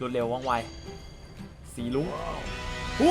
รวดเร็วว่องไว สีลุ้งหู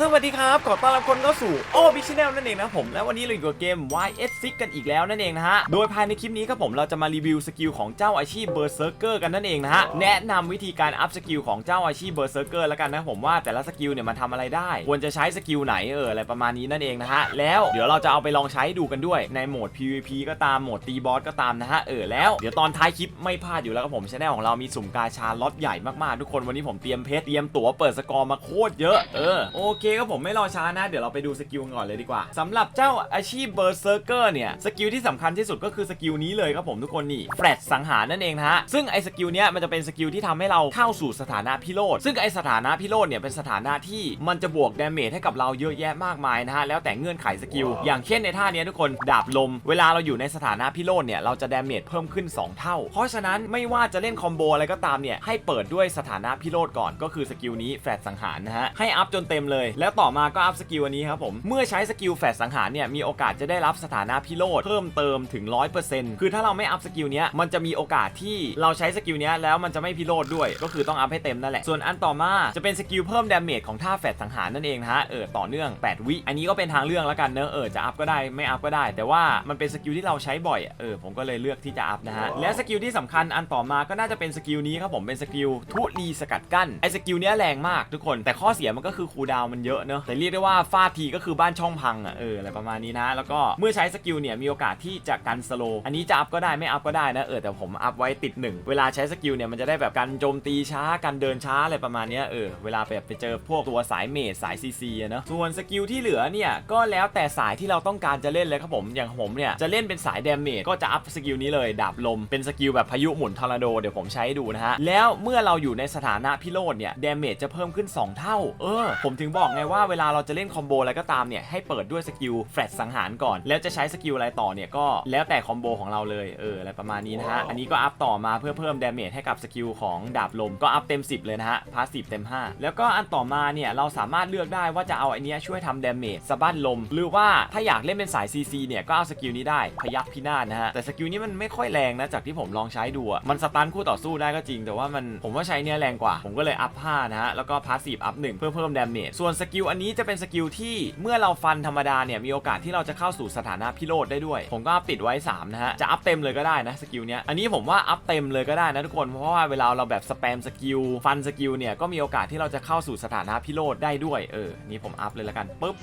สวัสดีครับ ขอต้อนรับคนเข้าสู่โอ้บิชแนลนั่นเองนะผม และวันนี้เราอยู่กับเกม YS6 กันอีกแล้วนั่นเองนะฮะ โดยภายในคลิปนี้ครับผมเราจะมารีวิวสกิลของเจ้าอาชีพเบอร์เซอร์เกอร์กันนั่นเองนะฮะ แนะนำวิธีการอัพสกิลของเจ้าอาชีพเบอร์เซอร์เกอร์แล้วกันนะผมว่าแต่ละสกิลเนี่ยมันทำอะไรได้ ควรจะใช้สกิลไหนเอออะไรประมาณนี้นั่นเองนะฮะ แล้วเดี๋ยวเราจะเอาไปลองใช้ดูกันด้วยในโหมด PVP ก็ตามโหมดตีบอสก็ตามนะฮะเออแล้วเดี๋ยวตอนท้ายคลิปไม่พลาดอยู่แล้วครับผมชแนลของเรามีสุ่มกาชาล็อตใหญ่มากๆทุกคนวันนี้ผมเตรียมเพชรเตรียมตั๋วเปิดสกอร์มาโคตรเยอะเออโอเคครับผมไม่รอช้านะ เดี๋ยวเราไปดูสกิลกันก่อนเลยดีกว่าสำหรับเจ้าอาชีพเบอร์เซอร์เกอร์เนี่ย สกิลที่สำคัญที่สุดก็คือสกิลนี้เลยครับผมทุกคนนี่แฟลชสังหารนั่นเองนะฮะ ซึ่งไอ้สกิลเนี้ยมันจะเป็นสกิลที่ทำให้เราเข้าสู่สถานะพิโรธซึ่งไอ้สถานะพิโรธเนี่ยเป็นสถานะที่มันจะบวกดาเมจให้กับเราเยอะแยะมากมายนะฮะแล้วแต่เงื่อนไขสกิลอย่างเช่นในท่าเนี้ยทุกคนดาบลม เวลาเราอยู่ในสถานะพิโรธเนี่ยเราจะดาเมจเพิ่มขึ้น 2 เท่า เพราะฉะนั้นไม่ว่าจะเล่นคอมโบอะไรก็ตามเนี่ยให้เปิดด้วยสถานะพิโรธก่อนก็คือสกิลนี้แฟลชสังหารนะฮะให้อัพจนเต็มเลยแล้วต่อมาก็อัพสกิลอันนี้ครับผมเมื่อใช้สกิลแฟลชสังหารเนี่ยมีโอกาสจะได้รับสถานะพิโรธเพิ่มเติมถึง 100%คือถ้าเราไม่อัพสกิลเนี้ยมันจะมีโอกาสที่เราใช้สกิลเนี้ยแล้วมันจะไม่พิโรธด้วย ก็คือต้องอัพให้เต็มนั่นแหละส่วนอันต่อมาจะเป็นสกิลเพิ่มดาเมจของท่าแฟลชสังหารนั่นเองนะฮะเออต่อเนื่อง 8 วิอันนี้ก็เป็นทางเลือกแล้วกันเนอะเออจะอัพก็ได้ไม่อัพก็ได้ แต่ว่ามันเป็นสกิลที่เราใช้บ่อยอะเออผมก็เลยเลือกที่จะอัพนะฮะและสกิลที่สำคัญอันต่อมาก็น่าจะเป็นสกิลนี้ครับผมเป็นสกิลทุลีสกัดกั้นไอสกิลเนี้ยแรงมากทุกคน แต่ข้อเสียมันก็คือคูลดาวน์มันเยอะเนอะแต่เรียกได้ว่าฟาดทีก็คือบ้านช่องพังอะเอออะไรประมาณนี้นะ แล้วก็เมื่อใช้สกิลเนี่ยมีโอกาสที่จะกันสโลอันนี้จะอัพก็ได้ไม่อัพก็ได้นะเออแต่ผมอัพไว้ติดหนึ่งเวลาใช้สกิลเนี่ยมันจะได้แบบกันโจมตีช้ากันเดินช้าอะไรประมาณนี้เออเวลาแบบไปเจอพวกตัวสายเมจสายซีซีอะเนะส่วนสกิลที่เหลือเนี่ยก็แล้วแต่สายที่เราต้องการจะเล่นเลยครับผมอย่างผมเนี่ยจะเล่นเป็นสายเดมเมจก็จะอัพสกิลนี้เลยดาบลมเป็นสกิลแบบพายุหมุนทอร์นาโดเดี๋ยวผมใช้ดูนะฮะแล้วเมื่อเราอยู่ในสถานะพิโรธเนี่ยดเมจจะเพิ่มขึ้น 2 เท่า เออ ผมถึงบอกไงว่าเวลาเราจะเล่นคอมโบอะไรก็ตามเนี่ยให้เปิดด้วยสกิลแฟลชสังหารก่อน แล้วจะใช้สกิลอะไรต่อเนี่ยก็แล้วแต่คอมโบของเราเลยเอออะไรประมาณนี้นะฮะ อันนี้ก็อัพต่อมาเพื่อเพิ่มดาเมจให้กับสกิลของดาบลมก็อัพเต็ม 10 เลยนะฮะพาสซีฟเต็ม 5 แล้วก็อันต่อมาเนี่ยเราสามารถเลือกได้ว่าจะเอาไอเนี้ยช่วยทำดาเมจสะบั้นลม หรือว่าถ้าอยากเล่นเป็นสาย CC เนี่ยก็เอาสกิลนี้ได้พยักพินาศนะฮะแต่สกิลนี้มันไม่ค่อยแรงนะจากที่ผมลองใช้ดูอะมันสตันคู่ต่อสู้ได้ก็จริง แต่ว่ามันผมว่าใช้เนี่ยแรงกว่า ผมก็เลยอัพ5นะฮะแล้วก็พาสซีฟอัพ1เพื่อเพิ่มดาเมจส่วนสกิลอันนี้จะเป็นสกิลที่เมื่อเราฟันธรรมดาเนี่ยมีโอกาสที่เราจะเข้าสู่สถานะพิโรธได้ด้วย ผมก็อัพติดไว้3นะฮะจะอัพเต็มเลยก็ได้นะสกิลเนี้ยอันนี้ผมว่าอัพเต็มเลยก็ได้นะทุกคนเพราะว่าเวลาเราแบบสแปมสกิลฟันสกิลเนี่ยก็มีโอกาสที่เราจะเข้าสู่สถานะพิโรธได้ด้วยเออนี่ผมอัพเลยละกันปุ๊บ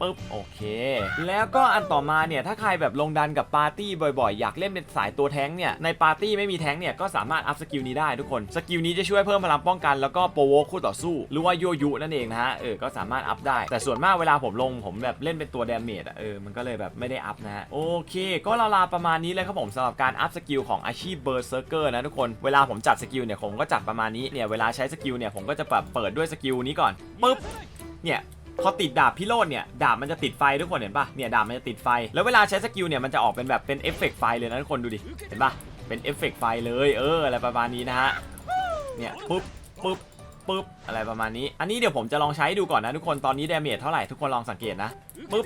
ปึ๊บโอเค แล้วก็อันต่อมาเนี่ยถ้าใครแบบลงดันกับปาร์ตี้บ่อยๆ อยากเล่นเป็นสายตัวแท้งเนี่ยในปาร์ตี้ไม่มีแท้งเนี่ยก็สามารถอัพสกิลนี้ได้ทุกคนสกิลนี้จะช่วยเพิ่มพลังป้องกันแล้วก็โปรโวคู่ต่อสู้หรือว่าโยยุนั่นเองนะฮะเออก็สามารถอัพได้ แต่ส่วนมากเวลาผมลงผมแบบเล่นเป็นตัวดาเมจอะเออมันก็เลยแบบไม่ได้อัพนะฮะโอเค ก็ราวๆประมาณนี้เลยครับผมสำหรับการอัพสกิลของอาชีพเบอร์เซอร์เกอร์นะทุกคนเวลาผมจัดสกิลเนี่ยผมก็จัดประมาณนี้เนี่ยเวลาใช้สกิลเนี่ยผมก็จะแบบเปิดด้วยสกิลนี้ก่อนปึ๊บเนี่ย พอติดดาบพิโรธเนี่ยดาบมันจะติดไฟทุกคนเห็นปะเนี่ยดาบมันจะติดไฟ แล้วเวลาใช้สกิลเนี่ยมันจะออกเป็นแบบเป็นเอฟเฟกต์ไฟเลยนะทุกคนดูดิเห็นปะเป็นเอฟเฟกต์ไฟเลยเอออะไรประมาณนี้นะฮะเนี่ยปุ๊บปุ๊บปุ๊บอะไรประมาณนี้ อันนี้เดี๋ยวผมจะลองใช้ดูก่อนนะทุกคนตอนนี้ดาเมจเท่าไหร่ทุกคนลองสังเกตนะปุ๊บ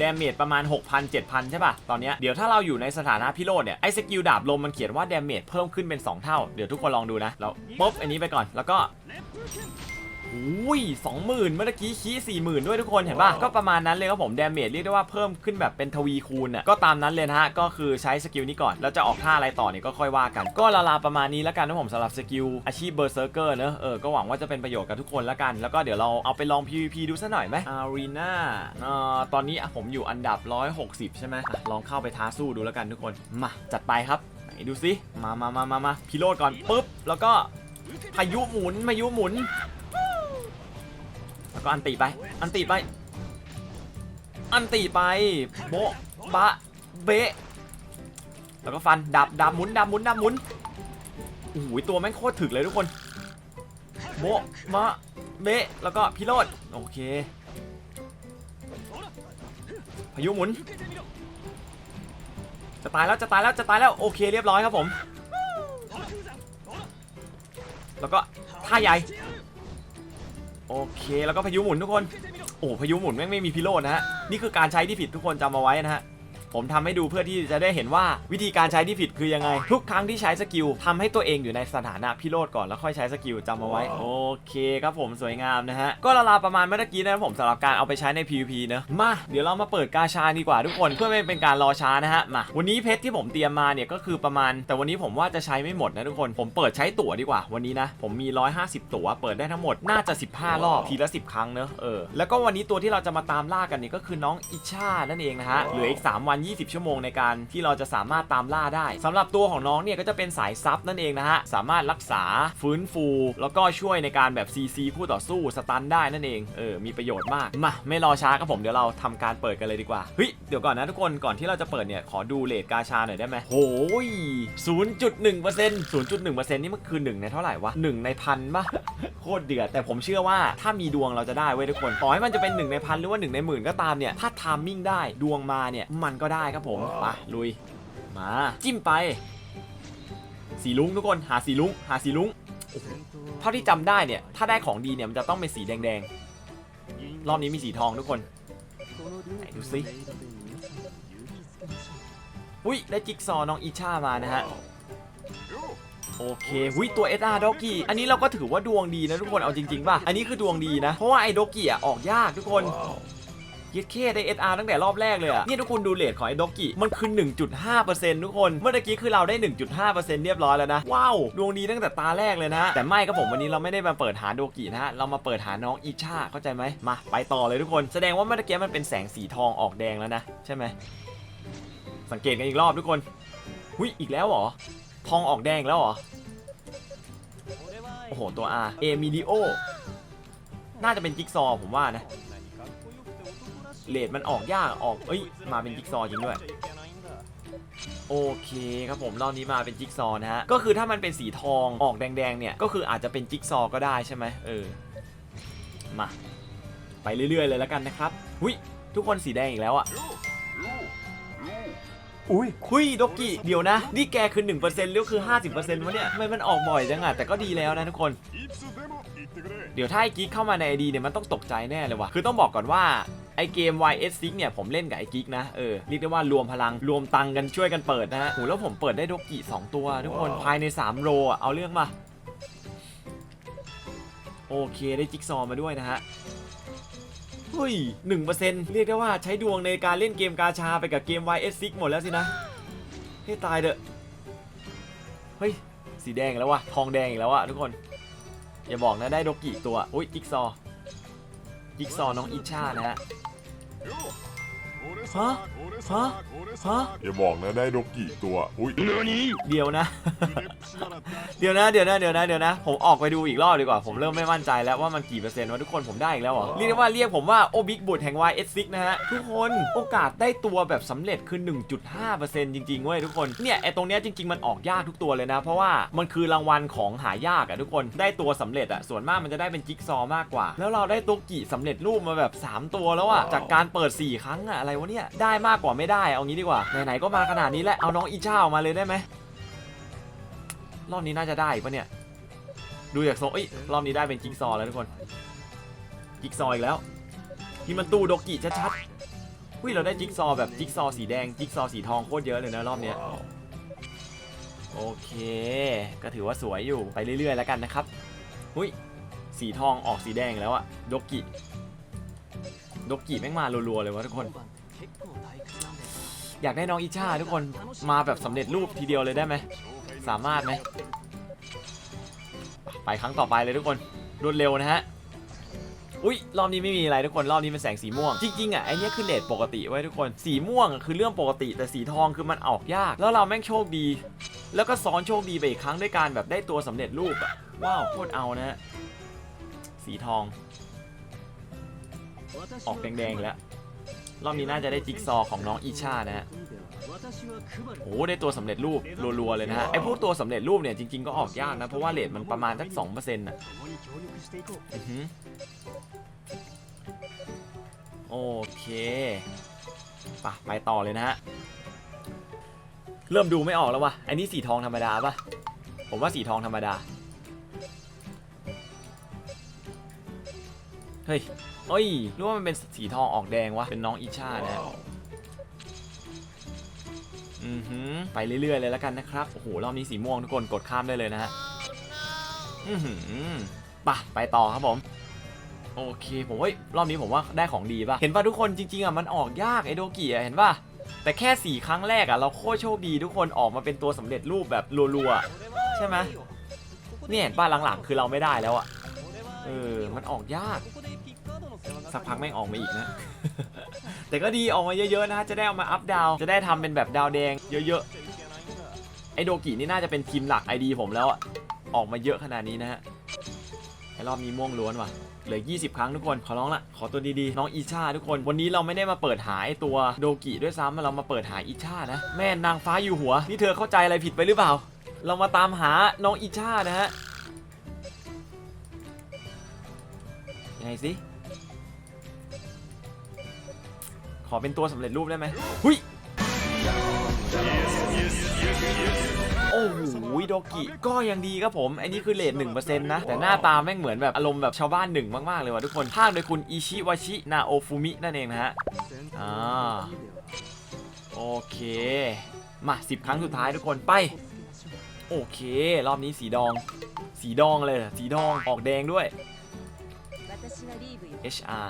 ดาเมจประมาณ 6,000 7,000 ใช่ปะตอนนี้เดี๋ยวถ้าเราอยู่ในสถานะพิโรธเนี่ย ไอ้สกิลดาบลมมันเขียนว่าดาเมจเพิ่มขึ้นเป็น 2 เท่า เดี๋ยวทุกคนลองดูนะแล้วปุ๊บอันนี้ไปก่อนแล้วก็ อุ้ยสองหมื่นเมื่อกี้คีสี่หมื่นด้วยทุกคนเห็นป่ะก็ประมาณนั้นเลยครับผมดาเมจเรียกได้ว่าเพิ่มขึ้นแบบเป็นทวีคูณอะก็ตามนั้นเลยนะฮะก็คือใช้สกิลนี้ก่อนแล้วจะออกท่าอะไรต่อเนี่ยก็ค่อยว่ากัน ก็ลาๆประมาณนี้แล้วกันนะผมสำหรับสกิลอาชีพเบอร์เซอร์เกอร์เนอะเออก็หวังว่าจะเป็นประโยชน์กับทุกคนแล้วกัน แล้วก็เดี๋ยวเราเอาไปลอง PVP ดูซะหน่อยไหมอารีนาเอ่อตอนนี้อะผมอยู่อันดับ 160 ใช่ไหมอะลองเข้าไปท้าสู้ดูแล้วกันทุกคนมาจัดไปครับไหนดูสิมามามามามาพิโรดก่อนปุ๊บแล้วก็พายุหมุนพายุหมุนแล้ว ก็อันตีไป อันตีไป อันตีไป โบะบะ เบะ แล้วก็ฟันดับดับหมุนดับหมุนดับหมุนโอ้โหตัวแม่งโคตรถึกเลยทุกคน โบะมะ เบะ แล้วก็พิโรดโอเค พายุหมุน จะตายแล้วจะตายแล้วจะตายแล้วโอเคเรียบร้อยครับผม แล้วก็ท่าใหญ่ โอเคแล้วก็พายุหมุนทุกคน โอ้พายุหมุนแม่งไม่มีพิโรธนะฮะ นี่คือการใช้ที่ผิดทุกคนจำเอาไว้นะฮะ ผมทำให้ดูเพื่อที่จะได้เห็นว่าวิธีการใช้ที่ผิดคือยังไง ทุกครั้งที่ใช้สกิลทำให้ตัวเองอยู่ในสถานะพิโรธก่อนแล้วค่อยใช้สกิลจำเอาไว้ โอเคครับผมสวยงามนะฮะ ก็ละลาประมาณเมื่อกี้นะครับผมสำหรับการเอาไปใช้ใน PVP เนอะมาเดี๋ยวเรามาเปิดกาชาดีกว่าทุกคนเพื่อไม่เป็นการรอช้านะฮะมาวันนี้เพชรที่ผมเตรียมมาเนี่ยก็คือประมาณ แต่วันนี้ผมว่าจะใช้ไม่หมดนะทุกคนผมเปิดใช้ตั๋วดีกว่าวันนี้นะผมมี 150 ตั๋วเปิดได้ทั้งหมดน่าจะ 15 รอบทีละ 10 ครั้งเนอะเออแล้วก็วันนี้ตัวที่เราจะมาตามล่ากันนี่ก็คือน้องอิชานั่นเองนะฮะเหลืออีก 3 วัน20 ชั่วโมงในการที่เราจะสามารถตามล่าได้สำหรับตัวของน้องเนี่ยก็จะเป็นสายซับนั่นเองนะฮะสามารถรักษาฟื้นฟู แล้วก็ช่วยในการแบบ CC คู่ต่อสู้สตันได้นั่นเองเออมีประโยชน์มากมาไม่รอช้าครับผมเดี๋ยวเราทำการเปิดกันเลยดีกว่าเฮ้ยเดี๋ยวก่อนนะทุกคนก่อนที่เราจะเปิดเนี่ยขอดูเลทกาชาหน่อยได้ไหมโอ้ย0.1% 0.1%นี่มันคือ1ในเท่าไหร่วะ1ในพันปะโคตรเดือดแต่ผมเชื่อว่าถ้ามีดวงเราจะได้เว้ยทุกคนต่อให้มันจะเป็น1ในพันหรือว่า1ในหมื่นก็ตามเนี่ยถ้าทามมิ่งได้ดวงมาเนี่ยมันก็ได้ครับผมไปลุย มา จิ้มไป สีลุงทุกคนหาสีลุงหาสีลุงเท่าที่จำได้เนี่ย ถ้าได้ของดีเนี่ยมันจะต้องเป็นสีแดงๆ รอบนี้มีสีทองทุกคนไหนดูสิอุ้ยได้จิ๊กซอว์น้องอีชามานะฮะโอเคหุยตัว SR ด็อกกี้อันนี้เราก็ถือว่าดวงดีนะทุกคนเอาจริงๆป่ะ อันนี้คือดวงดีนะ เพราะว่าไอ้ด็อกกี้อะออกยากทุกคน เย็ดเคได้ SR ตั้งแต่รอบแรกเลยอะนี่ทุกคนดูเลทของไอ้ด็อกกี้มันคือ 1.5%ทุกคน เมื่อกี้คือเราได้ 1.5%เรียบร้อยแล้วนะ ว้าว ดวงดีตั้งแต่ตาแรกเลยนะ แต่ไม่ครับผมวันนี้เราไม่ได้มาเปิดหาโดกินะฮะ เรามาเปิดหาน้องอีชาเข้าใจไหมมา ไปต่อเลยทุกคน แสดงว่าเมื่อกี้มันเป็นแสงสีทองออกแดงแล้วนะ ใช่ไหม สังเกตกันอีกรอบทุกคน หุยอีกแล้วเหรอ ทองออกแดงแล้วเหรอ โอ้โห ตัว R เอมิดิโอ น่าจะเป็นจิ๊กซอว์ผมว่านะ เลดมันออกยากออกเอ้ยมาเป็นจิ๊กซอว์จริงด้วยโอเคครับผมรอบนี้มาเป็นจิ๊กซอว์นะฮะก็คือถ้ามันเป็นสีทองออกแดงๆเนี่ยก็คืออาจจะเป็นจิ๊กซอว์ก็ได้ใช่ไหมเออมาไปเรื่อยๆเลยแล้วกันนะครับหุยทุกคนสีแดงอีกแล้วอะอุ้ยคุยดกกี้เดี๋ยวนะ นี่แกคือ 1%หรือคือ 50%วะเนี่ยทำไมมันออกบ่อยจังอะแต่ก็ดีแล้วนะทุกคน เดี๋ยวถ้าไอ้กิ๊กเข้ามาใน ID เนี่ยมันต้องตกใจแน่เลยว่ะคือต้องบอกก่อนว่า ไอเกม YS 6เนี่ยผมเล่นกับไอ้กิ๊กนะเออเรียกได้ว่ารวมพลังรวมตังค์กันช่วยกันเปิดนะฮะโหแล้วผมเปิดได้ดกกี้2ตัว ทุกคนภายใน 3 โลอะเอาเรื่องมาโอเคได้จิ๊กซอว์มาด้วยนะฮะเฮ้ยหนึ่งเปอร์เซ็นต์เรียกได้ว่าใช้ดวงในการเล่นเกมกาชาไปกับเกม YS 6 หมดแล้วสินะให้ตายเถอะ เฮ้ย สีแดงอีกแล้ววะทองแดงอีกแล้วอะทุกคน อย่าบอกนะได้โดกิตัว อุ้ยจิ๊กซอ บิ๊กซอน้องอิชานะฮะ ฮะ ฮะ ฮะอย่าบอกนะได้ดกกี่ตัว อุ้ยเดี๋ยวนะ เดี๋ยวนะเดี๋ยวนะเดี๋ยวนะเดี๋ยวนะ ผมออกไปดูอีกรอบดีกว่า ผมเริ่มไม่มั่นใจแล้วว่ามันกี่เปอร์เซ็นต์วะทุกคนผมได้อีกแล้วเหรอ เรียกได้ว่าเรียกผมว่าโอบิกบุตรแห่ง YS6 นะฮะ ทุกคนโอกาสได้ตัวแบบสำเร็จคือ 1.5%จริงๆเว้ยทุกคน เนี่ยไอตรงเนี้ยจริง ๆ มันออกยากทุกตัวเลยนะ เพราะว่ามันคือรางวัลของหายากอะทุกคนได้ตัวสำเร็จอะส่วนมากมันจะได้เป็นจิ๊กซอว์มากกว่า แล้วเราได้ตัวกี่สำเร็จรูปมาแบบ 3 ตัวแล้วอะจากการเปิด 4 ครั้งอะอะไรวะเนี่ยได้มากกว่าไม่ได้เอางี้ดีกว่า ไหนๆก็มาขนาดนี้แล้ว เอาน้องอีช่าออกมาเลยได้ไหม รอบนี้น่าจะได้อีกปะเนี่ย ดูจากทรงเอ้ย รอบนี้ได้เป็นจิ๊กซอว์แล้วทุกคน จิ๊กซอว์อีกแล้ว นี่มันตู้โดกิชัดๆ อุ้ยเราได้จิ๊กซอว์แบบจิ๊กซอว์สีแดง จิ๊กซอว์สีทองโคตรเยอะเลยนะรอบเนี้ย โอเค ก็ถือว่าสวยอยู่ ไปเรื่อยๆแล้วกันนะครับ อุ้ย สีทองออกสีแดงแล้วอะโดกิโดกิแม่งมารัวๆเลยวะทุกคน อยากได้น้องอิชาทุกคนมาแบบสำเร็จรูปทีเดียวเลยได้ไหมสามารถไหมไปครั้งต่อไปเลยทุกคนรวดเร็วนะฮะอุ้ยรอบนี้ไม่มีอะไรทุกคนรอบนี้เป็นแสงสีม่วงจริงๆอะไอเนี้ยคือเลทปกติไว้ทุกคนสีม่วงคือเรื่องปกติ แต่สีทองคือมันออกยาก แล้วเราแม่งโชคดี แล้วก็ซ้อนโชคดีไปอีกครั้งด้วยการแบบได้ตัวสำเร็จรูปอะว้าวโคตรเอานะฮะสีทอง ออกแดงๆแล้ว รอบนี้น่าจะได้จิ๊กซอของน้องอีชานะฮะโอ้ได้ตัวสำเร็จรูปรัวๆเลยนะฮะไอพวกตัวสำเร็จรูปเนี่ยจริงๆก็ออกยากนะ เพราะว่าเลทมันประมาณสักสองเปอร์เซ็นต์อะอือหือโอเคไปไปต่อเลยนะฮะ เริ่มดูไม่ออกแล้ววะอ้นี่สีทองธรรมดาปะผมว่าสีทองธรรมดา ฮ้ยเอ้ยหรู้ว่ามันเป็นสีทองออกแดงวะ เป็นน้องอีชานะฮะอือหือ ไปเรื่อยๆเลยแล้วกันนะครับ โอ้โห รอบนี้สีม่วงทุกคนกดข้ามได้เลยนะฮะ อือหือไปะไปต่อครับผม โอเค ผมว่ารอบนี้ผมว่าได้ของดีป่ะ เห็นป่ะทุกคนจริงๆอะมันออกยากไอโดกิอะเห็นป่ะ แต่แค่ 4 ครั้งแรกอะเราโคตรโชคดีทุกคนออกมาเป็นตัวสำเร็จรูปแบบรัวๆอะใช่ไหมเนี่ยเห็นป่ะหลังๆคือเราไม่ได้แล้วอะ เออ มันออกยาก สักพักแม่งออกมาอีกนะ แต่ก็ดีออกมาเยอะๆนะ จะได้เอามาอัพดาว จะได้ทำเป็นแบบดาวแดงเยอะๆ ไอโดกินี่น่าจะเป็นทีมหลักไอดีผมแล้วอะออกมาเยอะขนาดนี้นะฮะ ไอรอบนี้ม่วงล้วนว่ะ เหลือ 20 ครั้งทุกคน ขอร้องละ ขอตัวดีๆ น้องอีชาทุกคน วันนี้เราไม่ได้มาเปิดหาไอตัวโดกิด้วยซ้ำเรามาเปิดหาอีชานะ แม่นางฟ้าอยู่หัว นี่เธอเข้าใจอะไรผิดไปหรือเปล่า เรามาตามหาน้องอีชานะฮะังไงสิ ขอเป็นตัวสำเร็จรูปได้ไหมหุยโอ้โหโดกิก็ยังดีครับผมอันนี้คือเลทหนึ่งเปอร์เซ็นต์นะ แต่หน้าตาแม่งเหมือนแบบอารมณ์แบบชาวบ้านหนึ่งมาก ๆ เลยว่ะทุกคนภาคโดยคุณอิชิวาชินาโอฟุมินั่นเองนะฮะอ่าโอเค มาสิบครั้งสุดท้ายทุกคนไป โอเค รอบนี้สีดอง สีดองเลยสีดองออกแดงด้วย HR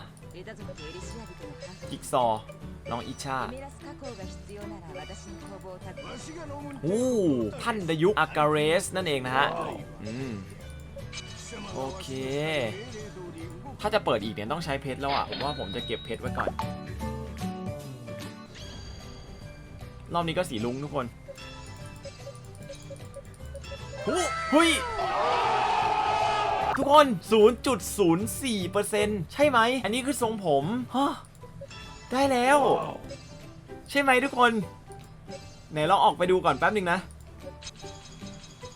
จิกซอลองอิชาโอ้ท่านดยุกอากาเรสนั่นเองนะฮะอโอเค ถ้าจะเปิดอีกเนี่ยต้องใช้เพชรแล้วอะผมว่าผมจะเก็บเพชรไว้ก่อน รอบนี้ก็สีลุงทุกคนหุ้ย ทุกคน 0.04%ใช่ไหม อันนี้คือทรงผมฮะได้แล้ว ใช่ไหมทุกคน ไหนลองออกไปดูก่อนแป๊บหนึ่งนะ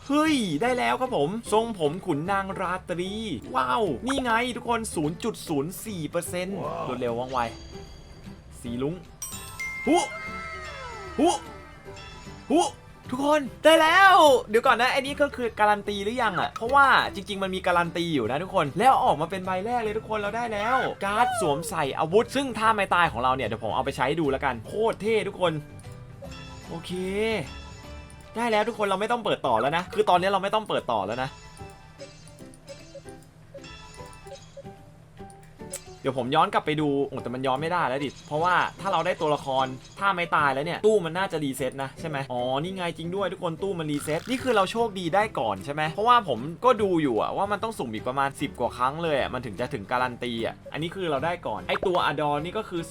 เฮ้ย ได้แล้วครับผม ทรงผมขุนนางราตรี ว้าว นี่ไงทุกคน 0.04%รวดเร็วว่องไว สีลุง หุ หุ หุ ทุกคนได้แล้ว เดี๋ยวก่อนนะไอ้นี้ก็คือการันตีหรือยังอะ่ะ เพราะว่าจริง ๆ มันมีการันตีอยู่นะทุกคน แล้วออกมาเป็นใบแรกเลยทุกคนเราได้แล้ว การ์ดสวมใส่อาวุธ ซึ่งท่าไม้ตายของเราเนี่ยเดี๋ยวผมเอาไปใช้ดูแล้วกันโคตรเท่ทุกคน โอเค ได้แล้วทุกคนเราไม่ต้องเปิดต่อแล้วนะ คือตอนนี้เราไม่ต้องเปิดต่อแล้วนะ ดี๋ยวผมย้อนกลับไปดูโอ้แต่มันย้อนไม่ได้แล้วดิ เพราะว่าถ้าเราได้ตัวละครถ้าไม่ตายแล้วเนี่ยตู้มันน่าจะรีเซ็ตนะใช่ไหมอ๋อนี่ไงจริงด้วยทุกคนตู้มันรีเซ็ตนี่คือเราโชคดีได้ก่อนใช่ไหมเพราะว่าผมก็ดูอยู่อะว่ามันต้องสุ่มอีกประมาณ 10 กว่าครั้งเลยอะมันถึงจะถึงการันตีอะอันนี้คือเราได้ก่อนไอตัวอดอนี่ก็คือ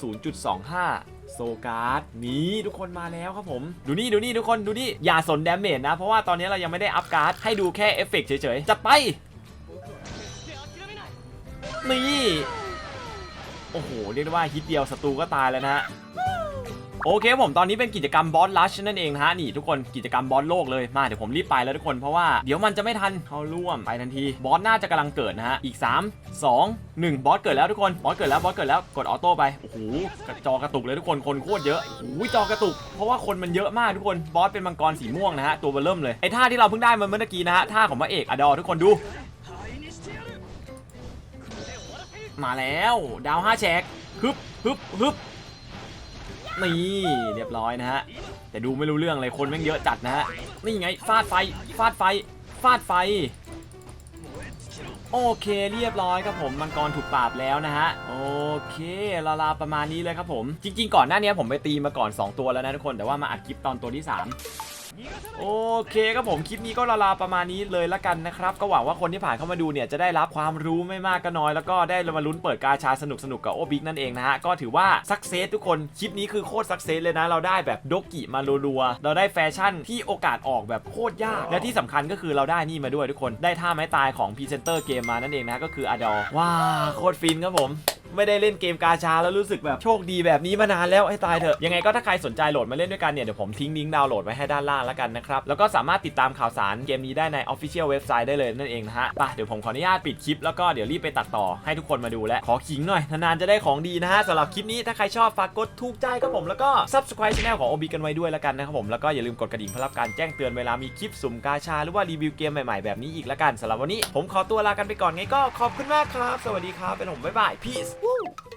0.25โซการ์ดนี่ทุกคนมาแล้วครับผม ดูนี่ดูนี่ทุกคนดูนี่ อย่าสนดาเมจนะ เพราะว่าตอนนี้เรายังไม่ได้อัพการ์ด ให้ดูแค่เอฟเฟกเฉยๆจัดไป นี่ โอ้โห เรียกได้ว่าฮิตเดียวศัตรูก็ตายแล้วนะฮะโอเคผมตอนนี้เป็นกิจกรรมบอสลัชนั่นเองนะฮะนี่ทุกคนกิจกรรมบอสโลกเลยมาเดี๋ยวผมรีบไปแล้วทุกคนเพราะว่าเดี๋ยวมันจะไม่ทันเขาร่วมไปทันทีบอสน่าจะกำลังเกิดนะฮะอีก 3 2 1 บอสเกิดแล้วทุกคนบอสเกิดแล้วบอสเกิดแล้วกดออโต้ไปโอ้โหกระจอกระตุกเลยทุกคนคนโคตรเยอะโอ้โหจอกระตุก เพราะว่าคนมันเยอะมากทุกคนบอสเป็นมังกรสีม่วงนะฮะตัวเบลเริ่มเลยไอ้ท่าที่เราเพิ่งได้มาเมื่อกี้นะฮะท่าของพระเอกอดอทุกคนดู มาแล้ว ดาว5แฉกฮึบฮึบฮึบนี่เรียบร้อยนะฮะ แต่ดูไม่รู้เรื่องเลยคนแม่งเยอะจัดนะฮะ นี่ไงฟาดไฟฟาดไฟฟาดไฟ โอเคเรียบร้อยครับผมมังกรถูกปราบแล้วนะฮะ โอเคลาลาประมาณนี้เลยครับผม จริง ๆ ก่อนหน้านี้ผมไปตีมาก่อน 2 ตัวแล้วนะทุกคนแต่ว่ามาอัดคลิปตอนตัวที่ 3 โอเคครับผมคลิปนี้ก็ลาๆประมาณนี้เลยละกันนะครับ ก็หวังว่าคนที่ผ่านเข้ามาดูเนี่ยจะได้รับความรู้ไม่มากก็น้อย แล้วก็ได้มาลุ้นเปิดกาชาสนุกสนุกกับโอบิกนั่นเองนะฮะ ก็ถือว่าสักเซสทุกคนคลิปนี้คือโคตรสักเซสเลยนะ เราได้แบบโดกิมารัวๆเราได้แฟชั่นที่โอกาสออกแบบโคตรยาก และที่สำคัญก็คือเราได้นี่มาด้วยทุกคนได้ท่าไม้ตายของพรีเซนเตอร์เกมมานั่นเองนะก็คืออดอว้าโคตรฟินครับผม ไม่ได้เล่นเกมกาชาแล้วรู้สึกแบบโชคดีแบบนี้มานานแล้วให้ตายเถอะยังไงก็ถ้าใครสนใจโหลดมาเล่นด้วยกันเนี่ยเดี๋ยวผมทิ้งลิงก์ดาวน์โหลดไว้ให้ด้านล่างแล้วกันนะครับแล้วก็สามารถติดตามข่าวสารเกมนี้ได้ใน Official เว็บไซต์ได้เลยนั่นเองนะฮะไปเดี๋ยวผมขออนุญาตปิดคลิปแล้วก็เดี๋ยวรีบไปตัดต่อให้ทุกคนมาดูและขอขิงหน่อยนานๆจะได้ของดีนะฮะสำหรับคลิปนี้ถ้าใครชอบฝากกดถูกใจครับผมแล้วก็ subscribe channel ของ OB กันไว้ด้วยแล้วกันนะครับผมแล้วก็อย่าลืมกดกระดิ่งเพื่อรับการแจ้งเตือนเวลามีคลิปสุ่มกาชา หรือว่ารีวิวเกมใหม่ๆแบบนี้อีกแล้วกันสำหรับวันนี้ผมขอตัวลากันไปก่อนไงก็ขอบคุณมากครับ สวัสดีครับเป็นผมบ๊ายบาย Uhul!